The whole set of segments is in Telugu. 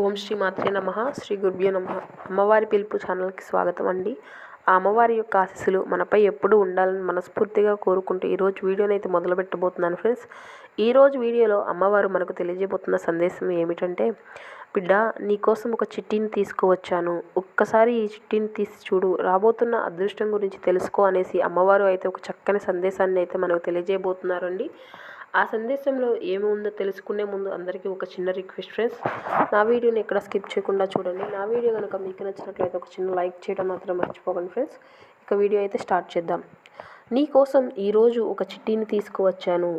ఓం శ్రీ మాత్రే నమ. శ్రీ గురుభ్యో నమ. అమ్మవారి పిలుపు ఛానల్కి స్వాగతం అండి. ఆ అమ్మవారి యొక్క ఆశీస్సులు మనపై ఎప్పుడూ ఉండాలని మనస్ఫూర్తిగా కోరుకుంటూ ఈరోజు వీడియోని అయితే మొదలు పెట్టబోతున్నాను ఫ్రెండ్స్. ఈరోజు వీడియోలో అమ్మవారు మనకు తెలియజేయబోతున్న సందేశం ఏమిటంటే బిడ్డ నీకోసం ఒక చిట్టిని తీసుకువచ్చాను. ఒక్కసారి ఈ చిట్టిని తీసి చూడు. రాబోతున్న అదృష్టం గురించి తెలుసుకో అనేసి అమ్మవారు అయితే ఒక చక్కని సందేశాన్ని అయితే మనకు తెలియజేయబోతున్నారండి. ఆ సందేశంలో ఏమి ఉందో తెలుసుకునే ముందు అందరికీ ఒక చిన్న రిక్వెస్ట్ ఫ్రెండ్స్. నా వీడియోని ఎక్కడ స్కిప్ చేయకుండా చూడండి. నా వీడియో కనుక మీకు నచ్చినట్లయితే ఒక చిన్న లైక్ చేయడం మాత్రం మర్చిపోకండి ఫ్రెండ్స్. ఇక వీడియో అయితే స్టార్ట్ చేద్దాం. నీ కోసం ఈరోజు ఒక చిట్టీని తీసుకువచ్చాను.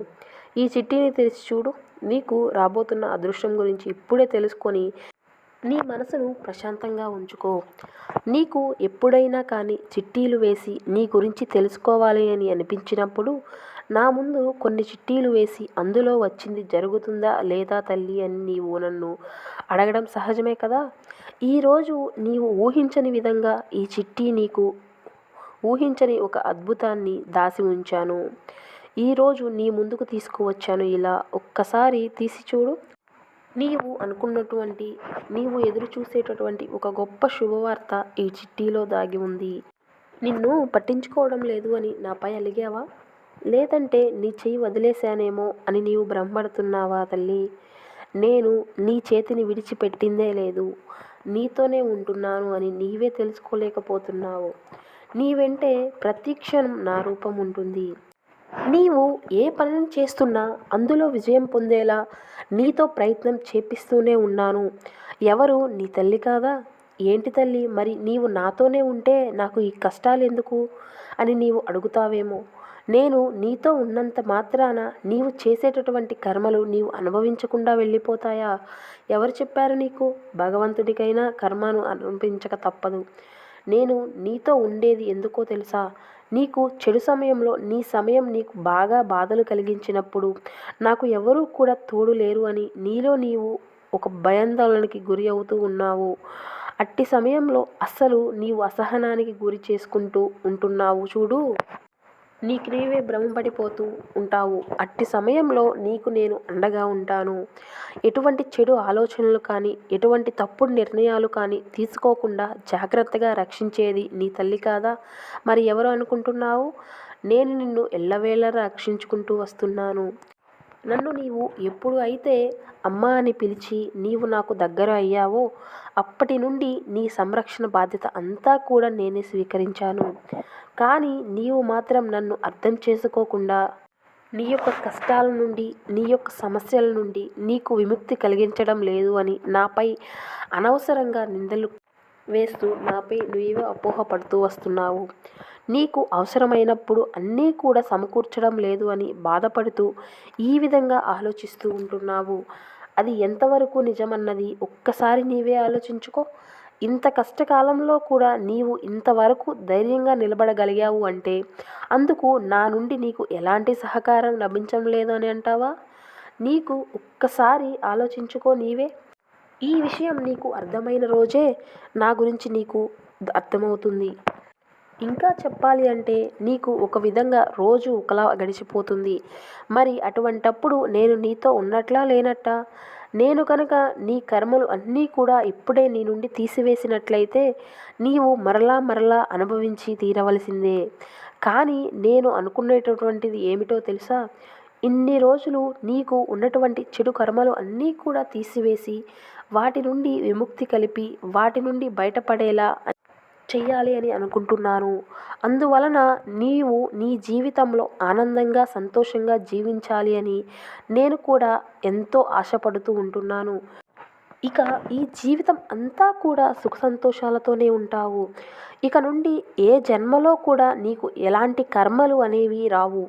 ఈ చిట్టీని తెరిచి చూడు. నీకు రాబోతున్న అదృష్టం గురించి ఇప్పుడే తెలుసుకొని నీ మనసును ప్రశాంతంగా ఉంచుకో. నీకు ఎప్పుడైనా కానీ చిట్టీలు వేసి నీ గురించి తెలుసుకోవాలి అని అనిపించినప్పుడు నా ముందు కొన్ని చిట్టీలు వేసి అందులో వచ్చింది జరుగుతుందా లేదా తల్లి అని నీవు నన్ను అడగడం సహజమే కదా? ఈరోజు నీవు ఊహించని విధంగా ఈ చిట్టి నీకు ఊహించని ఒక అద్భుతాన్ని దాసి ఉంచాను. ఈరోజు నీ ముందుకు తీసుకువచ్చాను. ఇలా ఒక్కసారి తీసి చూడు. నీవు అనుకున్నటువంటి నీవు ఎదురు చూసేటటువంటి ఒక గొప్ప శుభవార్త ఈ చిట్టీలో దాగి ఉంది. నిన్ను పట్టించుకోవడం లేదు అని నాపై అలిగావా? లేదంటే నీ చెయ్యి వదిలేశానేమో అని నీవు భ్రమపడుతున్నావా తల్లి? నేను నీ చేతిని విడిచిపెట్టిందే లేదు. నీతోనే ఉంటున్నాను అని నీవే తెలుసుకోలేకపోతున్నావు. నీ వెంటే ప్రతి క్షణం నా రూపం ఉంటుంది. నీవు ఏ పనిని చేస్తున్నా అందులో విజయం పొందేలా నీతో ప్రయత్నం చేపిస్తూనే ఉన్నాను. ఎవరు నీ తల్లి కాదా? ఏంటి తల్లి? మరి నీవు నాతోనే ఉంటే నాకు ఈ కష్టాలు ఎందుకు? అని నీవు అడుగుతావేమో. నేను నీతో ఉన్నంత మాత్రాన నీవు చేసేటటువంటి కర్మలు నీవు అనుభవించకుండా వెళ్ళిపోతాయా? ఎవరు చెప్పారు నీకు? భగవంతుడికైనా కర్మను అనుభవించక తప్పదు. నేను నీతో ఉండేది ఎందుకో తెలుసా? నీకు చెడు సమయంలో నీ సమయం నీకు బాగా బాధలు కలిగించినప్పుడు నాకు ఎవరూ కూడా తోడు లేరు అని నీలో నీవు ఒక భయాందోళనకి గురి అవుతూ ఉన్నావు. అట్టి సమయంలో అస్సలు నీవు అసహనానికి గురి చేసుకుంటూ ఉంటున్నావు. చూడు. నీకు నీవే భ్రమపడిపోతూ ఉంటావు? అట్టి సమయంలో నీకు నేను అండగా ఉంటాను. ఎటువంటి చెడు ఆలోచనలు కానీ ఎటువంటి తప్పుడు నిర్ణయాలు కానీ తీసుకోకుండా జాగ్రత్తగా రక్షించేది నీ తల్లి కాదా? మరి ఎవరు అనుకుంటున్నావు? నేను నిన్ను ఎల్లవేళ రక్షించుకుంటూ వస్తున్నాను. నన్ను నీవు ఎప్పుడు అయితే అమ్మ అని పిలిచి నీవు నాకు దగ్గర అయ్యావో అప్పటి నుండి నీ సంరక్షణ బాధ్యత అంతా కూడా నేనే స్వీకరించాను. కానీ నీవు మాత్రం నన్ను అర్థం చేసుకోకుండా నీ యొక్క కష్టాల నుండి నీ యొక్క సమస్యల నుండి నీకు విముక్తి కలిగించడం లేదు అని నాపై అనవసరంగా నిందలు వేస్తూ నాపై నువ్వే అపోహపడుతూ వస్తున్నావు. నీకు అవసరమైనప్పుడు అన్నీ కూడా సమకూర్చడం లేదు అని బాధపడుతూ ఈ విధంగా ఆలోచిస్తూ ఉంటున్నావు. అది ఎంతవరకు నిజమన్నది ఒక్కసారి నీవే ఆలోచించుకో. ఇంత కష్టకాలంలో కూడా నీవు ఇంతవరకు ధైర్యంగా నిలబడగలిగావు అంటే అందుకు నా నుండి నీకు ఎలాంటి సహకారం లభించడం లేదు అని అంటావా? నీకు ఒక్కసారి ఆలోచించుకో నీవే. ఈ విషయం నీకు అర్థమైన రోజే నా గురించి నీకు అర్థమవుతుంది. ఇంకా చెప్పాలి అంటే నీకు ఒక విధంగా రోజు ఒకలా గడిచిపోతుంది. మరి అటువంటప్పుడు నేను నీతో ఉన్నట్లా లేనట్టా? నేను కనుక నీ కర్మలు అన్నీ కూడా ఇప్పుడే నీ నుండి తీసివేసినట్లయితే నీవు మరలా మరలా అనుభవించి తీరవలసిందే. కానీ నేను అనుకునేటటువంటిది ఏమిటో తెలుసా? ఇన్ని రోజులు నీకు ఉన్నటువంటి చెడు కర్మలు అన్నీ కూడా తీసివేసి వాటి నుండి విముక్తి కలిపి వాటి నుండి బయటపడేలా చెయ్యాలి అని అనుకుంటున్నాను. అందువలన నీవు నీ జీవితంలో ఆనందంగా సంతోషంగా జీవించాలి అని నేను కూడా ఎంతో ఆశపడుతూ ఉంటున్నాను. ఇక ఈ జీవితం అంతా కూడా సుఖ సంతోషాలతోనే ఉంటావు. ఇక నుండి ఏ జన్మలో కూడా నీకు ఎలాంటి కర్మలు అనేవి రావు.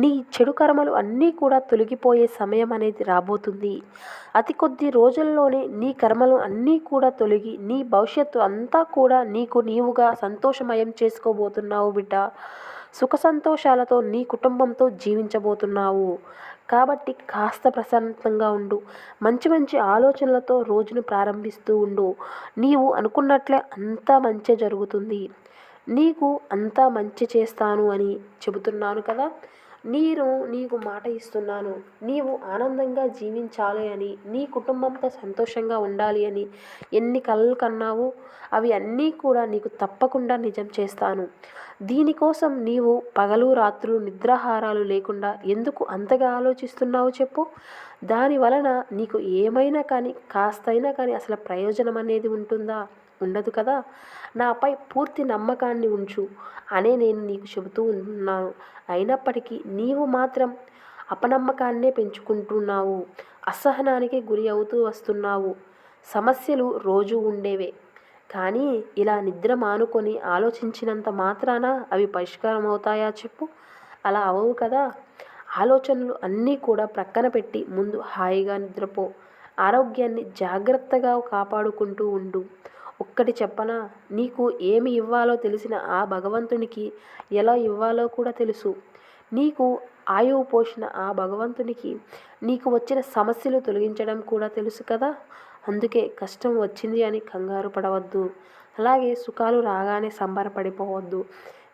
నీ చెడు కర్మలు అన్నీ కూడా తొలగిపోయే సమయం అనేది రాబోతుంది. అతి కొద్ది రోజుల్లోనే నీ కర్మలు అన్నీ కూడా తొలగి నీ భవిష్యత్తు అంతా కూడా నీకు నీవుగా సంతోషమయం చేసుకోబోతున్నావు బిడ్డ. సుఖ సంతోషాలతో నీ కుటుంబంతో జీవించబోతున్నావు. కాబట్టి కాస్త ప్రశాంతంగా ఉండు. మంచి మంచి ఆలోచనలతో రోజును ప్రారంభిస్తూ ఉండు. నీవు అనుకున్నట్లే అంతా మంచి జరుగుతుంది. నీకు అంతా మంచి చేస్తాను అని చెబుతున్నాను కదా? నేను నీకు మాట ఇస్తున్నాను. నీవు ఆనందంగా జీవించాలి అని నీ కుటుంబంతో సంతోషంగా ఉండాలి అని ఎన్ని కలలు కన్నావో అవి అన్నీ కూడా నీకు తప్పకుండా నిజం చేస్తాను. దీనికోసం నీవు పగలు రాత్రులు నిద్రాహారాలు లేకుండా ఎందుకు అంతగా ఆలోచిస్తున్నావు చెప్పు. దాని వలన నీకు ఏమైనా కానీ కాస్తైనా కానీ అసలు ప్రయోజనం అనేది ఉంటుందా? ఉండదు కదా? నాపై పూర్తి నమ్మకాన్ని ఉంచు అనే నేను నీకు చెబుతూ ఉన్నాను. అయినప్పటికీ నీవు మాత్రం అపనమ్మకాన్నే పెంచుకుంటున్నావు. అసహనానికి గురి అవుతూ వస్తున్నావు. సమస్యలు రోజు ఉండేవే. కానీ ఇలా నిద్ర మానుకొని ఆలోచించినంత మాత్రాన అవి పరిష్కారం అవుతాయా చెప్పు? అలా అవవు కదా? ఆలోచనలు అన్నీ కూడా ప్రక్కన పెట్టి ముందు హాయిగా నిద్రపో. ఆరోగ్యాన్ని జాగ్రత్తగా కాపాడుకుంటూ ఉండు. ఒక్కటి చెప్పనా? నీకు ఏమి ఇవ్వాలో తెలిసిన ఆ భగవంతునికి ఎలా ఇవ్వాలో కూడా తెలుసు. నీకు ఆయువు పోషణ ఆ భగవంతునికి నీకు వచ్చిన సమస్యలు తొలగించడం కూడా తెలుసు కదా? అందుకే కష్టం వచ్చింది అని కంగారు పడవద్దు. అలాగే సుఖాలు రాగానే సంబరపడిపోవద్దు.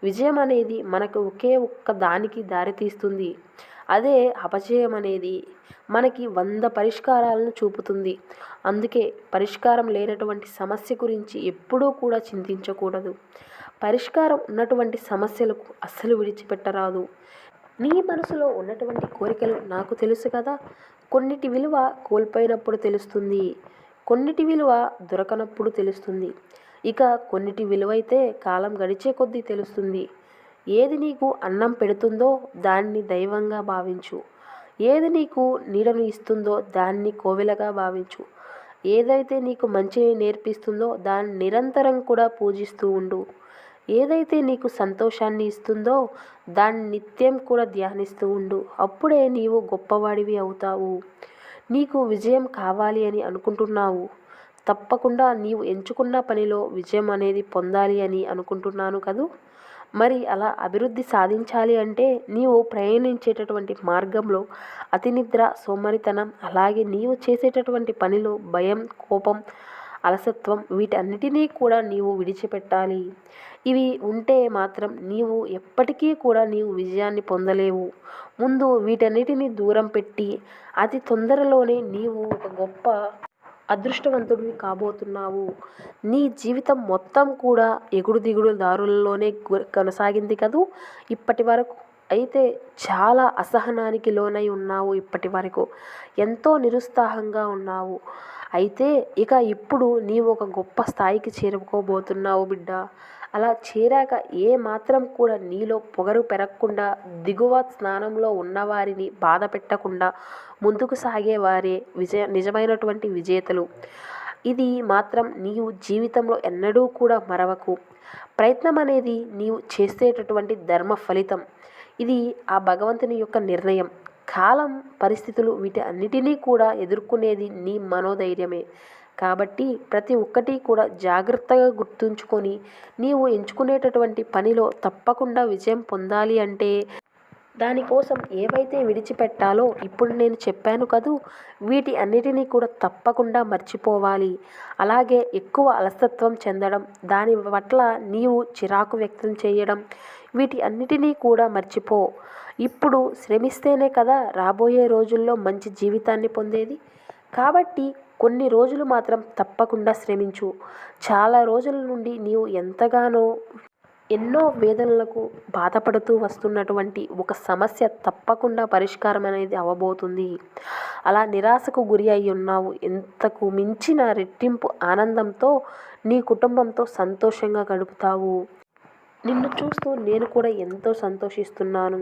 విజయం అనేది మనకు ఒకే ఒక్క దానికి దారితీస్తుంది. అదే అపజయం అనేది మనకి వంద పరిష్కారాలను చూపుతుంది. అందుకే పరిష్కారం లేనటువంటి సమస్య గురించి ఎప్పుడూ కూడా చింతించకూడదు. పరిష్కారం ఉన్నటువంటి సమస్యలకు అస్సలు విడిచిపెట్టరాదు. నీ మనసులో ఉన్నటువంటి కోరికలు నాకు తెలుసు కదా? కొన్నిటి విలువ కోల్పోయినప్పుడు తెలుస్తుంది. కొన్నిటి విలువ దొరకనప్పుడు తెలుస్తుంది. ఇక కొన్నిటి విలువైతే కాలం గడిచే కొద్దీ తెలుస్తుంది. ఏది నీకు అన్నం పెడుతుందో దాన్ని దైవంగా భావించు. ఏది నీకు నీడను ఇస్తుందో దాన్ని కోవెలగా భావించు. ఏదైతే నీకు మంచిని నేర్పిస్తుందో దాన్ని నిరంతరం కూడా పూజిస్తూ ఉండు. ఏదైతే నీకు సంతోషాన్ని ఇస్తుందో దాన్ని నిత్యం కూడా ధ్యానిస్తూ ఉండు. అప్పుడే నీవు గొప్పవాడివి అవుతావు. నీకు విజయం కావాలి అని అనుకుంటున్నావు. తప్పకుండా నీవు ఎంచుకున్న పనిలో విజయం అనేది పొందాలి అని అనుకుంటున్నాను కదూ? మరి అలా అభివృద్ధి సాధించాలి అంటే నీవు ప్రయాణించేటటువంటి మార్గంలో అతినిద్ర సోమరితనం అలాగే నీవు చేసేటటువంటి పనిలో భయం కోపం అలసత్వం వీటన్నిటినీ కూడా నీవు విడిచిపెట్టాలి. ఇవి ఉంటే మాత్రం నీవు ఎప్పటికీ కూడా నీవు విజయాన్ని పొందలేవు. ముందు వీటన్నిటిని దూరం పెట్టి అతి తొందరలోనే నీవు ఒక గొప్ప అదృష్టవంతుడివి కాబోతున్నావు. నీ జీవితం మొత్తం కూడా ఎగుడు దిగుడు దారులలోనే కొనసాగింది కదూ? ఇప్పటి వరకు అయితే చాలా అసహనానికి లోనై ఉన్నావు ఇప్పటి వరకు. ఎంతో నిరుత్సాహంగా ఉన్నావు. అయితే ఇక ఇప్పుడు నీవు ఒక గొప్ప స్థాయికి చేరుకోబోతున్నావు బిడ్డ. అలా చేరాక ఏ మాత్రం కూడా నీలో పొగరు పెరగకుండా దిగువ స్నానంలో ఉన్నవారిని బాధ పెట్టకుండా ముందుకు సాగేవారే విజయ నిజమైనటువంటి విజేతలు. ఇది మాత్రం నీవు జీవితంలో ఎన్నడూ కూడా మరవకు. ప్రయత్నం అనేది నీవు చేసేటటువంటి ధర్మ ఫలితం. ఇది ఆ భగవంతుని యొక్క నిర్ణయం. కాలం పరిస్థితులు వీటి అన్నిటినీ కూడా ఎదుర్కొనేది నీ మనోధైర్యమే. కాబట్టి ప్రతి ఒక్కటి కూడా జాగ్రత్తగా గుర్తుంచుకొని నీవు ఎంచుకునేటటువంటి పనిలో తప్పకుండా విజయం పొందాలి అంటే దానికోసం ఏవైతే విడిచిపెట్టాలో ఇప్పుడు నేను చెప్పాను కదూ వీటి అన్నిటినీ కూడా తప్పకుండా మర్చిపోవాలి. అలాగే ఎక్కువ అలసత్వం చెందడం దాని పట్ల నీవు చిరాకు వ్యక్తం చేయడం వీటి అన్నిటినీ కూడా మర్చిపో. ఇప్పుడు శ్రమిస్తేనే కదా రాబోయే రోజుల్లో మంచి జీవితాన్ని పొందేది. కాబట్టి కొన్ని రోజులు మాత్రం తప్పకుండా శ్రమించు. చాలా రోజుల నుండి నీవు ఎంతగానో ఎన్నో వేదనలకు బాధపడుతూ వస్తున్నటువంటి ఒక సమస్య తప్పకుండా పరిష్కారం అనేది అవ్వబోతుంది అలా నిరాశకు గురి అయి ఉన్నావు. ఎంతకు మించిన రెట్టింపు ఆనందంతో నీ కుటుంబంతో సంతోషంగా గడుపుతావు. నిన్ను చూస్తూ నేను కూడా ఎంతో సంతోషిస్తున్నాను.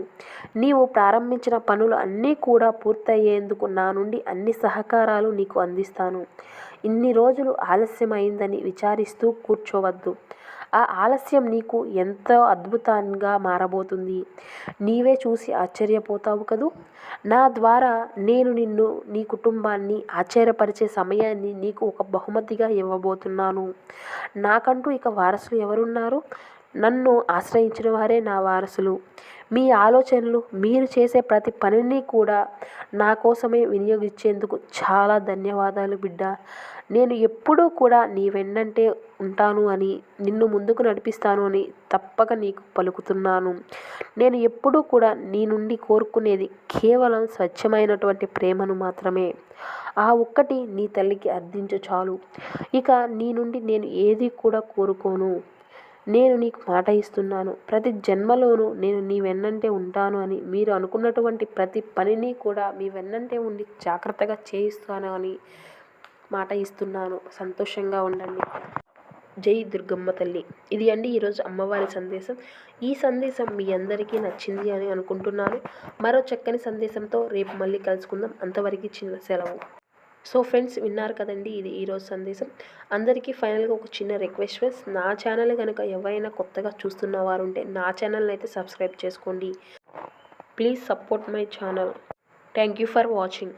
నీవు ప్రారంభించిన పనులు అన్నీ కూడా పూర్తయ్యేందుకు నా నుండి అన్ని సహకారాలు నీకు అందిస్తాను. ఇన్ని రోజులు ఆలస్యమైందని విచారిస్తూ కూర్చోవద్దు. ఆ ఆలస్యం నీకు ఎంతో అద్భుతంగా మారబోతుంది. నీవే చూసి ఆశ్చర్యపోతావు కదూ? నా ద్వారా నేను నిన్ను నీ కుటుంబాన్ని ఆశ్చర్యపరిచే సమయాన్ని నీకు ఒక బహుమతిగా ఇవ్వబోతున్నాను. నాకంటూ ఇక వారసులు ఎవరున్నారు? నన్ను ఆశ్రయించిన వారే నా వారసులు. మీ ఆలోచనలు మీరు చేసే ప్రతి పనిని కూడా నా కోసమే వినియోగించేందుకు చాలా ధన్యవాదాలు బిడ్డ. నేను ఎప్పుడూ కూడా నీ వెన్నంటే ఉంటాను అని నిన్ను ముందుకు నడిపిస్తాను అని తప్పక నీకు పలుకుతున్నాను. నేను ఎప్పుడూ కూడా నీ నుండి కోరుకునేది కేవలం స్వచ్ఛమైనటువంటి ప్రేమను మాత్రమే. ఆ ఒక్కటి నీ తల్లికి అర్థించు చాలు. ఇక నీ నుండి నేను ఏది కూడా కోరుకోను. నేను నీకు మాట ఇస్తున్నాను. ప్రతి జన్మలోనూ నేను నీ వెన్నంటే ఉంటాను అని మీరు అనుకున్నటువంటి ప్రతి పనిని కూడా మీ వెన్నంటే ఉండి జాగ్రత్తగా చేయిస్తాను అని మాట ఇస్తున్నాను. సంతోషంగా ఉండండి. జై దుర్గమ్మ తల్లి. ఇది అండి ఈరోజు అమ్మవారి సందేశం. ఈ సందేశం మీ అందరికీ నచ్చింది అని అనుకుంటున్నాను. మరో చక్కని సందేశంతో రేపు మళ్ళీ కలుసుకుందాం. అంతవరకు చిన్న సెలవు. సో ఫ్రెండ్స్ విన్నారు కదండి ఇది ఈరోజు సందేశం. అందరికీ ఫైనల్గా ఒక చిన్న రిక్వెస్ట్ ఫ్రెండ్స్. నా ఛానల్ కనుక ఎవరైనా కొత్తగా చూస్తున్న వారు ఉంటే నా ఛానల్ని అయితే సబ్స్క్రైబ్ చేసుకోండి. Please support my channel. Thank you for watching.